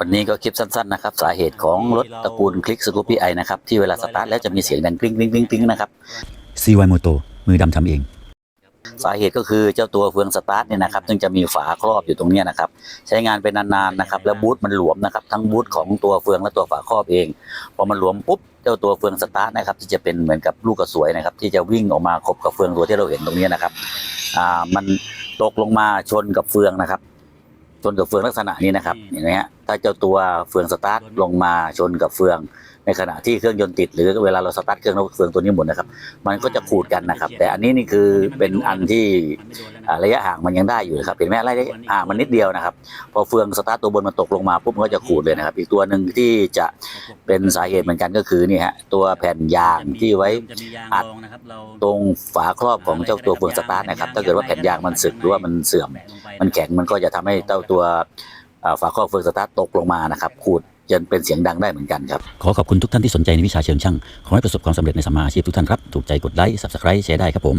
วันนี้ก็คลิปสั้นๆนะครับสาเหตุของรถตระกูลคลิกสกูปี้ไอนะครับที่เวลาสตาร์ทแล้วจะมีเสียงดังกริ๊งกริ๊งกริ๊งกริ๊งนะครับ CY Moto มือดำทำเอง สาเหตุก็คือเจ้าตัวเฟืองสตาร์ทเนี่ยนะครับซึ่งจะมีฝาครอบอยู่ตรงเนี้ยนะครับใช้งานเป็นนานๆนะครับแล้วบูทมันหลวมนะครับทั้งบูทของตัวเฟืองและตัวฝาครอบเองพอมันหลวมปุ๊บเจ้าตัวเฟืองสตาร์ทนะครับที่จะเป็นเหมือนกับลูกกระสวยนะครับที่จะวิ่งออกมาคบกับเฟืองตัวที่เราเห็นตรงเนี้ยนะครับอ่ามันตกลงมาชนกับเฟืองนะครับชนกับเฟืองลักษณะนี้นะครับเห็นไหมฮะ ถ้าเจ้าตัวเฟืองสตาร์ทลงมาชนกับเฟือง ในขณะที่เครื่องยนต์ติด หรือเวลาเราสตาร์ทเครื่องแล้วเฟืองตัวนี้หมุนนะครับ มันก็จะขูดกันนะครับ แต่อันนี้นี่คือเป็นอันที่อ่าระยะห่างมันยังได้อยู่นะครับเห็นไหมระยะห่างมันนิดเดียวนะครับ พอเฟืองสตาร์ทตัวบนมันตกลงมาปุ๊บมันก็จะขูดเลยนะครับ อีกตัวหนึ่งที่จะเป็นสาเหตุเหมือนกันก็คือนี่ฮะตัวแผ่นยางที่ไว้อัดตรงฝาครอบของเจ้าตัวเฟืองสตาร์ทนะครับ ถ้าเกิดว่าแผ่นยางมันสึกหรือว่ามันเสื่อม มันแข็งมันก็จะทำให้เจ้าตัวอ่า ฝาครอบเฟืองสตาร์ทตกลงมานะครับขูดจนเป็นเสียงดังได้เหมือนกันครับ ขอขอบคุณทุกท่านที่สนใจในวิชาเชิงช่าง ขอให้ประสบความสำเร็จในสัมมาอาชีพทุกท่านครับ ถูกใจกดไลค์ Subscribe แชร์ได้ครับผม